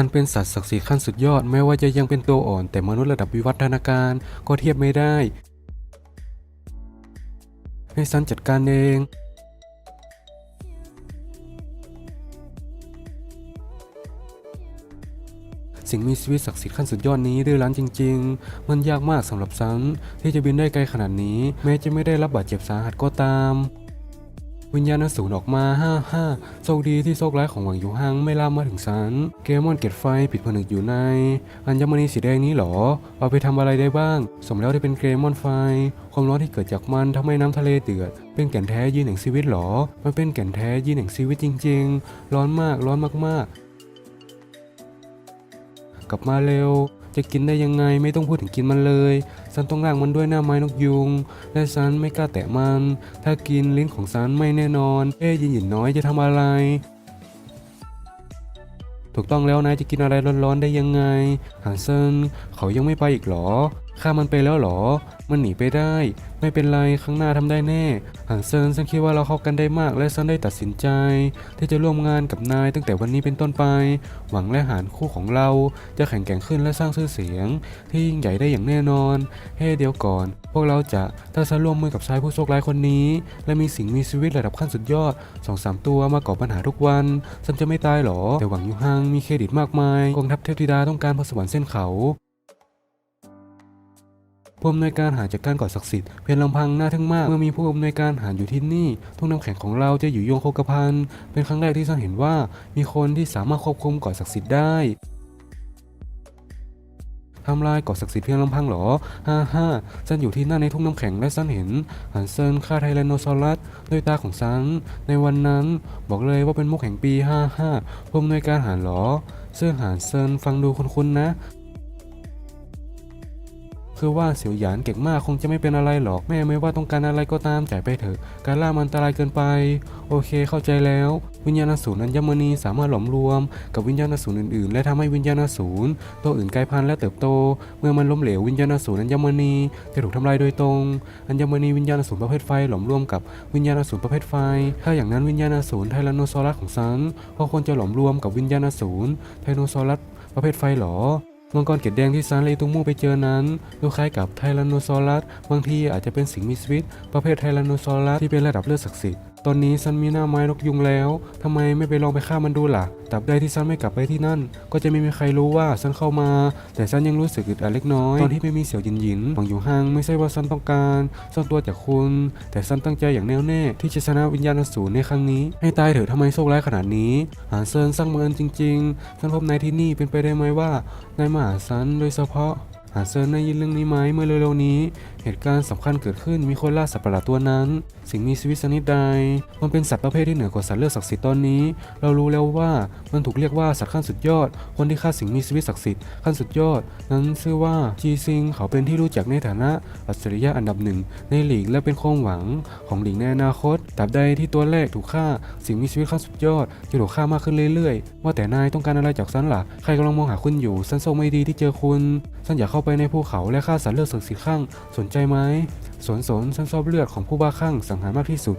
มันเป็นสัตว์ศักดิ์สิทธิ์ขั้นสุดยอดแม้ว่าจะยังเป็นตัวอ่อน แต่มนุษย์ระดับวิวัฒนาการก็เทียบไม่ได้ ให้ซันจัดการเองสิ่งมีชีวิตศักดิ์สิทธิ์ขั้นสุดยอดนี้ดื้อรั้นจริง ๆ มันยากมากสำหรับซันที่จะบินได้ไกลขนาดนี้ แม้จะไม่ได้รับบาดเจ็บสาหัสก็ตาม วิญญาณสูรออกมาฮ่าฮ่าโชคดีที่โชคร้ายของหวังอยู่ฮังไม่ล่ามมาถึงฉันเกมอนเกตไฟปิดผนึกอยู่ใน อัญมณีสีแดงนี้หรอ เอาไปทำอะไรได้บ้าง สมแล้วที่เป็นเกมอนไฟ ความร้อนที่เกิดจากมันทำให้น้ำทะเลเดือด เป็นแก่นแท้ยีนแห่งชีวิตหรอ มันเป็นแก่นแท้ยีนแห่งชีวิตจริง ๆ ร้อนมากร้อนมากๆ กลับมาเร็ว จะกินได้ยังไงไม่ต้องพูดถึงกินมันเลย ฉันต้องร่างมันด้วยหน้าไม้นกยุง และฉันไม่กล้าแตะมัน ถ้ากินลิ้นของฉันไม่แน่นอน เอ๊ยยินหยินน้อยจะทำอะไร ถูกต้องแล้วนายจะกินอะไรร้อนๆได้ยังไงหางเซนเขายังไม่ไปอีกเหรอ ฆ่ามันไปแล้วเหรอ มันหนีไปได้ ไม่เป็นไรข้างหน้าทำได้แน่ฮันเซินฉันคิดว่าเราเข้ากันได้มากและฉันได้ตัดสินใจ ที่จะร่วมงานกับนายตั้งแต่วันนี้เป็นต้นไป หวังและหารคู่ของเราจะแข็งแกร่งขึ้นและสร้างชื่อเสียง ที่ยิ่งใหญ่ได้อย่างแน่นอนเฮ้เดี๋ยวก่อน พวกเราจะถ้าฉันร่วมมือกับชายผู้โชคร้ายคนนี้ และมีสิ่งมีชีวิตระดับขั้นสุดยอดสองสามตัวมาก่อปัญหาทุกวันฉันจะไม่ตายหรอ แต่หวังยูฮังมีเครดิตมากมายกองทัพเทพธิดาต้องการพรสวรรค์เส้นเขา ผู้อำนวยการหาจากการก่อศักดิ์สิทธิ์เพียงลำพังน่าทึ่งมาก เมื่อมีผู้อำนวยการหาอยู่ที่นี่ทุ่งน้ำแข็งของเราจะอยู่โยงโคกพันเป็นครั้งแรกที่ฉันเห็นว่า มีคนที่สามารถควบคุมก่อศักดิ์สิทธิ์ได้ทำลายเกาะศักดิ์สิทธิ์เพียงลำพังเหรอ ฮ่าฮ่าฉันอยู่ที่หน้าในทุ่งน้ำแข็งและฉันเห็นฮันเซินฆ่าไทแรนโนซอรัสด้วยตาของฉัน ในวันนั้นบอกเลยว่าเป็นมุกแห่งปี ฮ่าฮ่าผู้อำนวยการหารเหรอ ซึ่งฮันเซินฟังดูคุ้นๆนะ คือว่าเสี่ยวหยานเก่งมากคงจะไม่เป็นอะไรหรอกแม่ไม่ว่าต้องการอะไรก็ตามจ่ายไปเถอะ การล่ามันอันตรายเกินไป โอเคเข้าใจแล้ว วิญญาณอสูรอัญมณีสามารถหลอมรวม กับวิญญาณอสูรอื่นๆ และทำให้วิญญาณอสูรตัวอื่นกลายพันธุ์และเติบโต เมื่อมันล้มเหลววิญญาณอสูรอัญมณีจะถูกทำลายโดยตรง อัญมณีวิญญาณอสูรประเภทไฟหลอมรวมกับวิญญาณอสูรประเภทไฟ ถ้าอย่างนั้นวิญญาณอสูรไทแรนโนซอรัสของฉันก็ควรจะหลอมรวมกับวิญญาณอสูรไทรโนซอรัสประเภทไฟหรอ มังกรเกล็ดแดงที่ซานเลตุงมูไปเจอนั้นดูคล้ายกับไทแรนโนซอรัสบางทีอาจจะเป็นสิ่งมีชีวิต ประเภทไทแรนโนซอรัสที่เป็นระดับเลือดศักดิ์สิทธิ์ตอนนี้ซันมีหน้าไม้นกยุงแล้วทำไมไม่ไปลองไปฆ่ามันดูล่ะตราบใดที่ซันไม่กลับไปที่นั่น ก็จะไม่มีใครรู้ว่าซันเข้ามา แต่ซันยังรู้สึกอึดอัดเล็กน้อย ตอนที่ไม่มีเสี่ยวหยินยินหวังอยู่ห่างไม่ใช่ว่าซันต้องการซ่อนตัวจากคุณ แต่ซันตั้งใจอย่างแน่วแน่ที่จะชนะวิญญาณอสูรในครั้งนี้ ให้ตายเถอะทำไมโชคร้ายขนาดนี้ หาเซินสร้างบังเอิญจริง ๆ ซันพบนายที่นี่เป็นไปได้ไหมว่านายมาหาซันโดยเฉพาะ หาเซิร์นได้ยินเรื่องนี้ไหมเมื่อเร็วๆนี้ เหตุการณ์สำคัญเกิดขึ้นมีคนล่าสัตว์ประหลาดตัวนั้น สิ่งมีชีวิตชนิดใด มันเป็นสัตว์ประเภทที่เหนือกว่าสัตว์เลือดศักดิ์สิทธิ์ตอนนี้ เรารู้แล้วว่ามันถูกเรียกว่าสัตว์ขั้นสุดยอด คนที่ฆ่าสิ่งมีชีวิตศักดิ์สิทธิ์ขั้นสุดยอด นั้นชื่อว่าจีซิงเขาเป็นที่รู้จักในฐานะอัจฉริยะอันดับหนึ่งในหลีกและเป็นความหวังของหลีกในอนาคตตราบใดที่ตัวแรกถูกฆ่าสิ่งมีชีวิตขั้นสุดยอดจะถูกฆ่ามากขึ้นเรื่อยๆ ว่าแต่นายต้องการอะไรจากฉันล่ะใครกำลังมองหาคุณอยู่ฉันโชคไม่ดีที่เจอคุณฉันอยากเข้าาไปในภูเขาและฆ่าสัตว์เลือดสักดิ์สิทธิ์ข้าง สนใจไหมสนสนฉันชอบเลือดของผู้บ้าคลั่งสังหารมากที่สุด